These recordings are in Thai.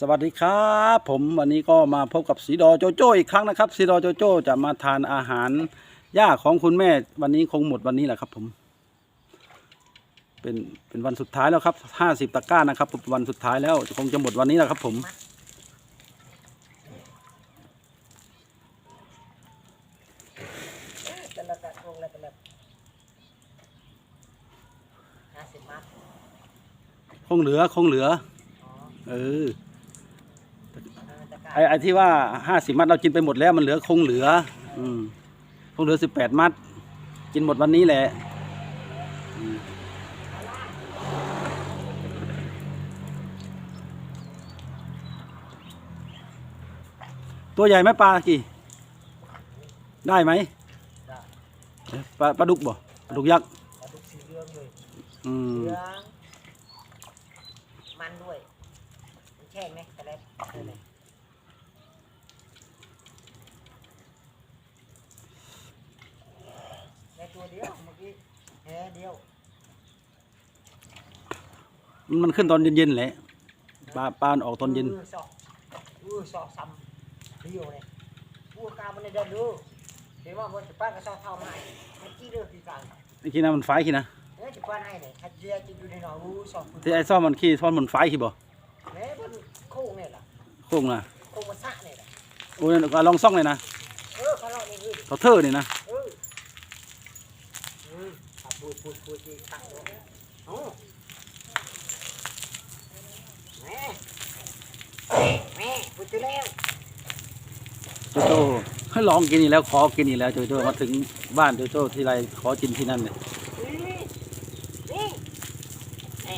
สวัสดีครับผมวันนี้ก็มาพบกับสีดอโจโจ้อีกครั้งนะครับสีดอโจโจ้จะมาทานอาหารย่าของคุณแม่วันนี้คงหมดวันนี้แหละครับผม เป็นเป็นวันสุดท้ายแล้วครับห้าสิบตะกร้านะครับวันสุดท้ายแล้วคงจะหมดวันนี้แหละครับผม คงเหลือคงเหลืออเออ ไอไอที่ว่าห้าสิบมัดเรากินไปหมดแล้ว มันเหลือคงเหลือ อืมคงเหลือสิบแปดมัด กินหมดวันนี้แหละอืมตัวใหญ่ไหมปลากี่ ได้ไหมได้เอ๊ะปลาปลาดุกบ่ปลาดุกยักษ์ปลาดุกสีเหลืองเลยอืม เหลืองมันด้วยมันแช่ไหมแต่ละเออเลยในตัวเดียวเมื่อกี้ แหเดียวมันมันขึ้นตอนเย็นๆแหละปลาปลาออกตอนเย็นออสอกเออสอกซ้ำเดียวเนี่ยพูดกามันในเดินดูเห็นว่าบนจะป้าก็สอกเท่าไม้มันจี้เลือกที่กลางไอ้ขี้น้ำมันไฟขี้นะเอ้ยจะป้าให้เนี่ยถ้าเจียจะอยู่ในหนองรู้สอกคุณที่ไอ้ซ่อมมันขี้ซ่อมมันไฟขี้บ่แม่บนโค้งเนี่ยล่ะโค้งนะโค้งมันสะเนี่ยล่ะโอ้ยเอาลองซ่องเลยนะเออเขาเล่านี่คือเขาเทอร์นี่นะ เอออืมขับ พูดดีตักตัวเอ้แม่แม่พูดจะแล้วโจโจ้ให้ลองกินอีกแล้วขอกินอีกแล้วโจโจ้มาถึงบ้านโจโจ้ที่ไรขอกินที่นั่นเลย นี่นี่แม่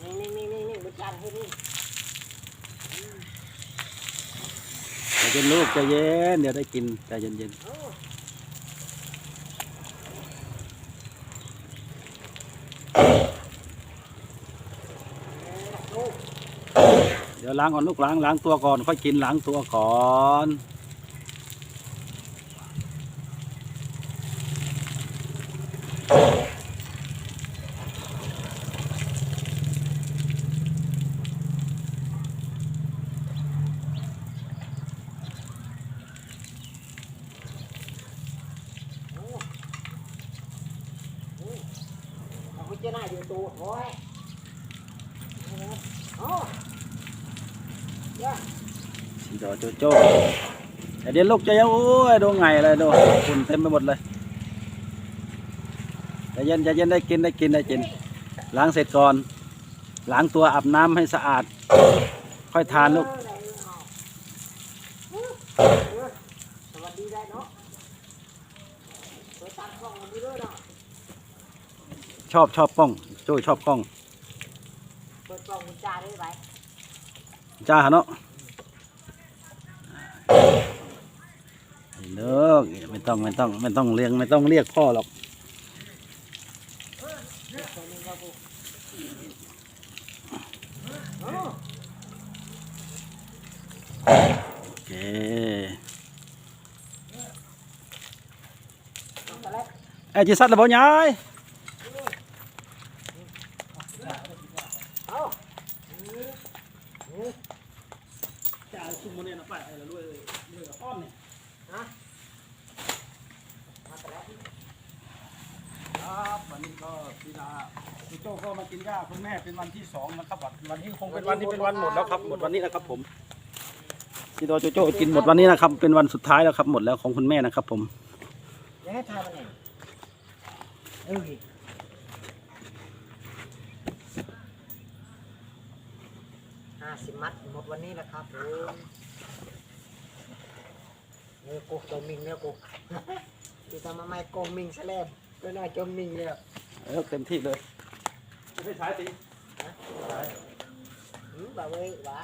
แม่นี่นี่นี่นี่บุญจันทร์ให้นี่ ใจเย็น ลูกใจเย็นเดี๋ยวได้กินใจเย็นเย็นๆเดี๋ยวล้างก่อนลูกล้างล้างตัวก่อนค่อยกินล้างตัวก่อน嗯เอาไปเจ้าหน้าอยู่ตัวโอ้ยโอ้ยสีดอโจโจ้ใจเย็นลูกใจเย็นโอ้ยดนไงเลยดนฝุ่นเต็มไปหมดเลยใจเย็นใจเย็นได้กินได้กินได้กิน ล้างเสร็จก่อน ล้างตัวอาบน้ำให้สะอาด ค่อยทานลูก เออสวัสดีได้เนาะไปตัดกล้องมันด้วยเนาะ ชอบชอบกล้องโจ้ชอบกล้องเปิดกล้องมุจ้าได้ไหมจ้าเนาะเลิกไม่ต้องไม่ต้องไม่ต้องเรียกไม่ต้องเรียกพ่อหรอกตัวนึงก็บุกโอ้โอเคเอาไปแล้วไอ้จีซัดระเบิดยาย เอา จ่า ชุมมันเนี่ยนะป้าอะไรรวยเลยรวยกับอ้อมเนี่ยฮะมาไปแล้วครับวันนี้ก็พี่ดาพี่โจ้ก็มากินย่าคุณแม่เป็นวันที่สองนะครับวันวันนี้คงเป็นวันที่เป็นวันหมดแล้วครับ หมดวันนี้นะครับ ผมพี่โดโจโจ้กินหมดวันนี้นะครับ เป็นวันสุดท้ายแล้วครับ หมดแล้วของคุณแม่นะครับ ผมยังให้ทายมันเองเออห้าสิบมัดหมดวันนี้แหละครับผม เนื้อกูจมมิงเนื้อกูที่ทำมาไม่โกงมิงซะแล้วก็น่าจมมิงเลยอะเออเต็มที่เลยไม่ใช้ตีหืมบ่าเว้ยบ่า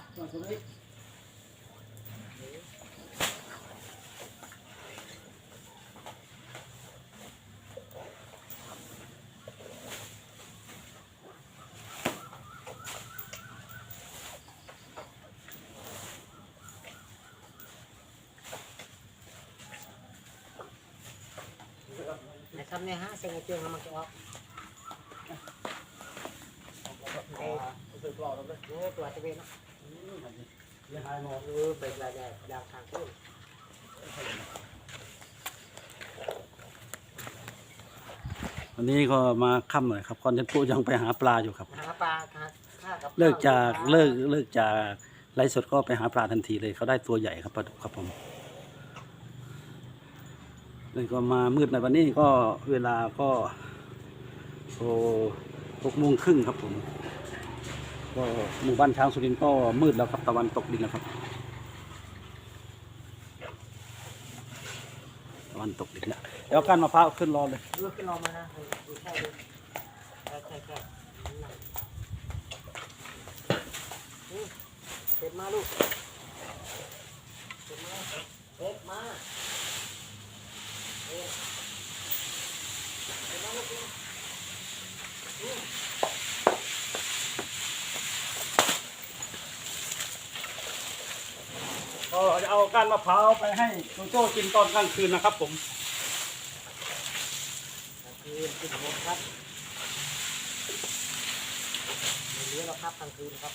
นะครับเนี่ยฮะเซ็งไอเจียงมันจะออกเคยปลอดแล้วเลยนี่ตัวจะเป็นเนาะเสียหายหมดเออเป็นรายได้ดาวทางขึ้นวันนี้ก็มาค่ำหน่อยครับคอนเทนต์ปูยังไปหาปลาอยู่ครับ หาปลาหาข้ากับเลิกจากเลิกเลิกจากไลฟ์สดก็ไปหาปลาทันทีเลยเขาได้ตัวใหญ่ครับปลาดุกครับผม เลยก็มามืดในวันนี้ก็เวลาก็โอ้หกโมงครึ่งครับผม ก็หมู่บ้านช้างสุรินทร์ก็มืดแล้วครับตะวันตกดินแล้วครับ ตะวันตกดินแล้วเดี๋ยวการมะพร้าวขึ้นรอเลยขึ้นลงมานะดูแค่ดูแค่แค่แค่เก็บมาลูกเก็บมาเก็บมาเก็บเก็บมาลูก ก็จะเอา ก้านมะพร้าวไปให้โจโจ้กินตอนกลางคืนนะครับ ผมกลางคืนขึ้นบนครับไม่เหลือแล้วครับกลางคืนครับ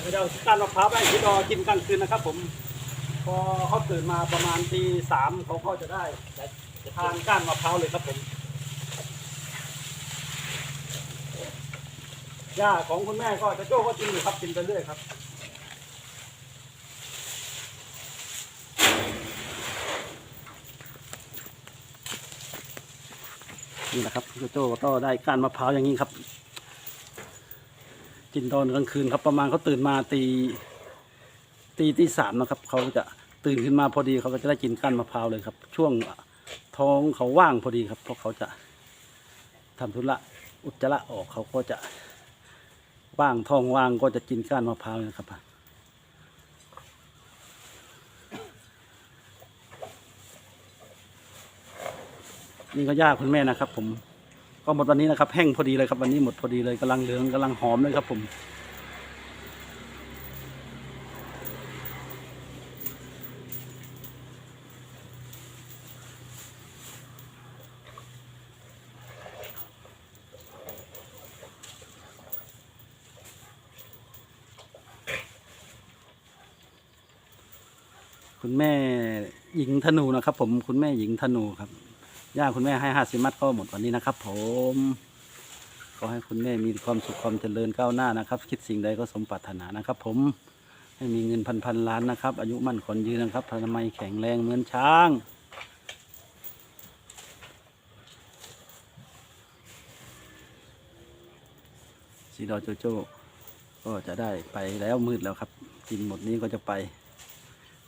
เดี๋ยวจะเอาก้านมะพร้าวไปให้พี่ดอกินกลางคืนนะครับ ผม พอเขาตื่นมาประมาณตีสามเขาก็จะได้ทานก้านมะพร้าวเลยครับผมหญ้าของคุณแม่ก็จะโจ้ก็กินอยู่ครับกินไปเรื่อยครับนี่แหละครับโจโจ้ก็ได้ก้านมะพร้าวอย่างนี้ครับ กินตอนกลางคืนครับประมาณเขาตื่นมาตี ตีตีสามนะครับเขาจะตื่นขึ้นมาพอดีเขาก็จะได้กินก้านมะพร้าวเลยครับ ช่วงท้องเขาว่างพอดีครับเพราะเขาจะทำธุระอุจจาระออกเขาก็จะว่างท้องว่างก็จะกินก้านมะพร้าวนะครับนี่ก็ย่าคุณแม่นะครับผม ก็หมดวันนี้นะครับแห้งพอดีเลยครับวันนี้หมดพอดีเลยกำลังเหลืองกำลังหอมเลยครับผมคุณแม่หญิงธนูนะครับผมคุณแม่หญิงธนูครับ ย่าคุณแม่ให้ห้าสิบมัดก็หมดวันนี้นะครับ ผมขอให้คุณแม่มีความสุขความเจริญก้าวหน้านะครับ คิดสิ่งใดก็สมปรารถนานะครับ ผมให้มีเงินพันพันล้านนะครับ อายุมั่นขนยืนนะครับพนามัยแข็งแรงเหมือนช้างสีดอโจโจ้ก็จะได้ไปแล้วมืดแล้วครับ กินหมดนี้ก็จะไป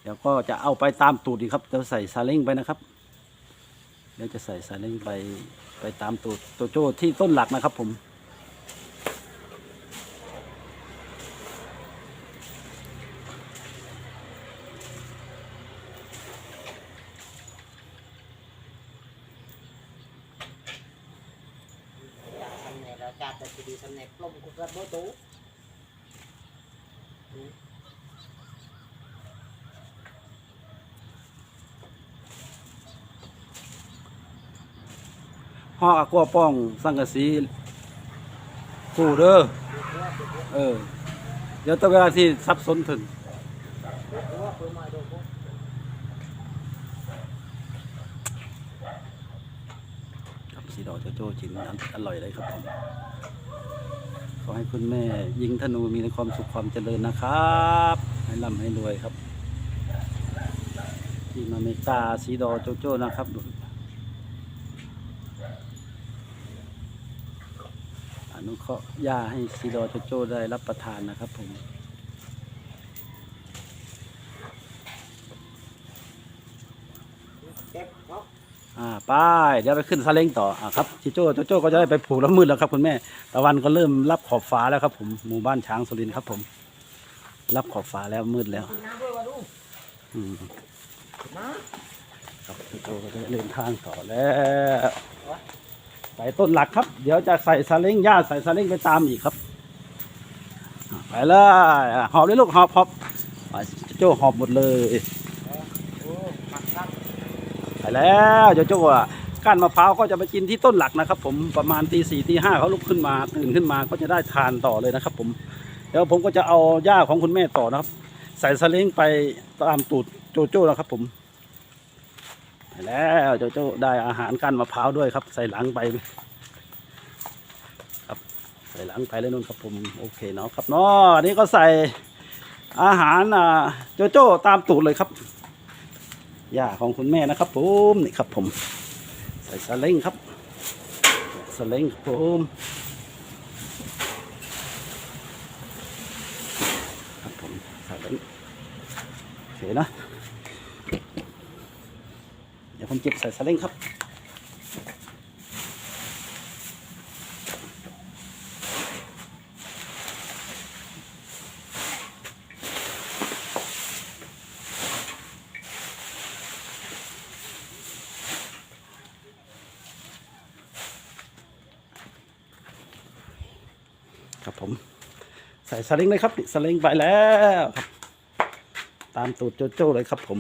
เดี๋ยวก็จะเอาไปตามตูดอีกครับจะใส่ซาเล้งไปนะครับ ดี๋ยวจะใส่สายเล้งไปไปตามตัวตัวโจ้ที่ต้นหลักนะครับผมจากสำเร็จแต่ดีสำเร็จลมกุกระโบตู ห่อกับกัวป้องสังกะสีกูเด้อเออ เดี๋ยวต้องเวลาที่ซับซ้อนถึงครับสีดอกโจโจ้จินอร่อยเลยครับผมขอให้คุณแม่ ยิงธนูมีความสุขความเจริญนะครับให้ร่ำให้รวยครับ ที่มาเมตตาสีดอโจโจ้นะครับ นุเคราะห์ย่าให้ซีดอโจโจ้ได้รับประทานนะครับผมเก็บเนาะอ่าไป้ายเดี๋ยวไปขึ้นซาเล้งต่ออ่าครับจิโจ้โจโจ้ก็จะได้ไปผูกแล้วมืดแล้วครับคุณแม่ตะวันก็เริ่มรับขอบฟ้าแล้วครับผมหมู่บ้านช้างสุรินทร์ครับผม รับขอบฟ้าแล้วมืดแล้วกินน้ำด้วยมาดูอืมนะครับโจโจ้ก็จะเดินทางต่อแล้ว ไปต้นหลักครับ เดี๋ยวจะใส่ซาเล้งย่าใส่ซาเล้งไปตามอีกครับ ไปเลยหอบเลยลูกหอบหอบโจ้หอบหมดเลยไปแล้วโจโจ้อะก้านมะพร้าวก็จะไปกินที่ต้นหลักนะครับ ผมประมาณตีสี่ตีห้าเขาลุกขึ้นมาตื่นขึ้นมาก็จะได้ทานต่อเลยนะครับ ผมเดี๋ยวผมก็จะเอาหญ้าของคุณแม่ต่อนะครับ ใส่สลิงไปตามตูดโจโจ้นะครับผม แล้วโจโจ้ได้อาหารก้านมะพร้าวด้วยครับ ใส่หลังไปครับใส่หลังไปเลยนู่นครับผมโอเคเนาะครับเนาะอันนี้ก็ใส่อาหารอ่าโจโจ้ตามตูดเลยครับย่าของคุณแม่นะครับผมนี่ครับผม ใส่สเล้งครับสเล้งครับผมครับผมสเล้งโอเคนะ ผมเก็บใส่สเล้งครับครับผมใส่สล้งเลยครับสล้งไปแล้วครับ ตามตูดโจโจ้เลยครับผม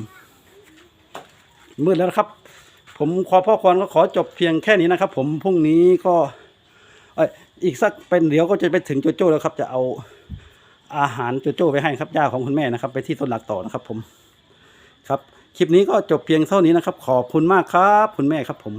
มืดแล้วครับ ผมขอพ่อควรก็ขอจบเพียงแค่นี้นะครับ ผมพรุ่งนี้ก็อีกสักเป็นเดี๋ยวก็จะไปถึงโจโจ้แล้วครับ จะเอาอาหารโจโจ้ไปให้ครับย่าของคุณแม่นะครับ ไปที่ต้นหลักต่อนะครับ ผมครับ คลิปนี้ก็จบเพียงเท่านี้นะครับ ขอบคุณมากครับ คุณแม่ครับผม